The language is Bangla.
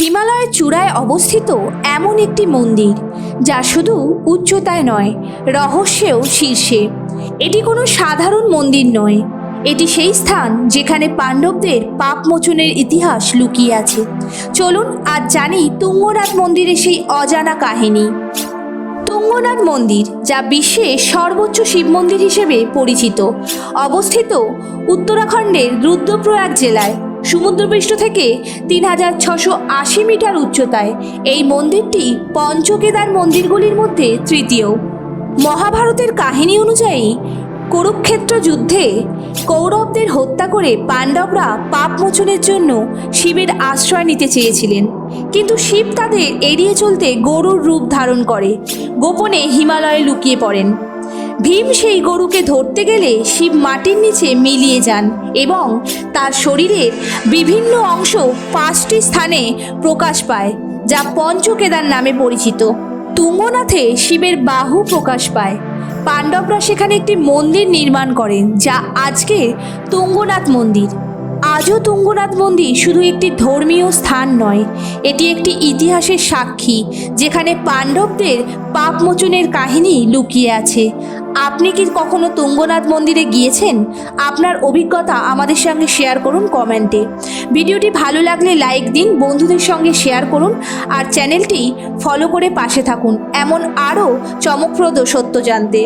হিমালয়ের চূড়ায় অবস্থিত এমন একটি মন্দির, যা শুধু উচ্চতায় নয়, রহস্যেও শীর্ষে। এটি কোনো সাধারণ মন্দির নয়। এটি সেই স্থান যেখানে পাণ্ডবদের পাপ মোচনের ইতিহাস লুকিয়ে আছে। চলুন আজ জানি তুঙ্গনাথ মন্দিরের সেই অজানা কাহিনী। তুঙ্গনাথ মন্দির, যা বিশ্বের সর্বোচ্চ শিব মন্দির হিসেবে পরিচিত, অবস্থিত উত্তরাখণ্ডের রুদ্রপ্রয়াগ জেলায়। সমুদ্রপৃষ্ঠ থেকে তিন হাজার ছশো আশি মিটার উচ্চতায়। এই মন্দিরটি পঞ্চকেদার মন্দিরগুলির মধ্যে তৃতীয়। মহাভারতের কাহিনী অনুযায়ী, কুরুক্ষেত্র যুদ্ধে কৌরবদের হত্যা করে পাণ্ডবরা পাপ মোচনের জন্য শিবের আশ্রয় নিতে চেয়েছিলেন। কিন্তু শিব তাদের এড়িয়ে চলতে গরুর রূপ ধারণ করে। গোপনে হিমালয়ে লুকিয়ে পড়েন। ভীম সেই গরুকে ধরতে গেলে শিব মাটির নিচে মিলিয়ে যান এবং তার শরীরের বিভিন্ন অংশ পাঁচটি স্থানে প্রকাশ পায়, যা পঞ্চকেদার নামে পরিচিত। তুঙ্গনাথে শিবের বাহু প্রকাশ পায়। পাণ্ডবরা সেখানে একটি মন্দির নির্মাণ করেন, যা আজকে তুঙ্গনাথ মন্দির। আজও তুঙ্গনাথ মন্দির শুধু একটি ধর্মীয় স্থান নয়, এটি একটি ইতিহাসের সাক্ষী, যেখানে পাণ্ডবদের পাপমোচনের কাহিনী লুকিয়ে আছে। আপনি কি কখনো তুঙ্গনাথ মন্দিরে গিয়েছেন? আপনার অভিজ্ঞতা আমাদের সঙ্গে শেয়ার করুন কমেন্টে। ভিডিওটি ভালো লাগলে লাইক দিন, বন্ধুদের সঙ্গে শেয়ার করুন, আর চ্যানেলটি ফলো করে পাশে থাকুন, এমন আরও চমকপ্রদ সত্য জানতে।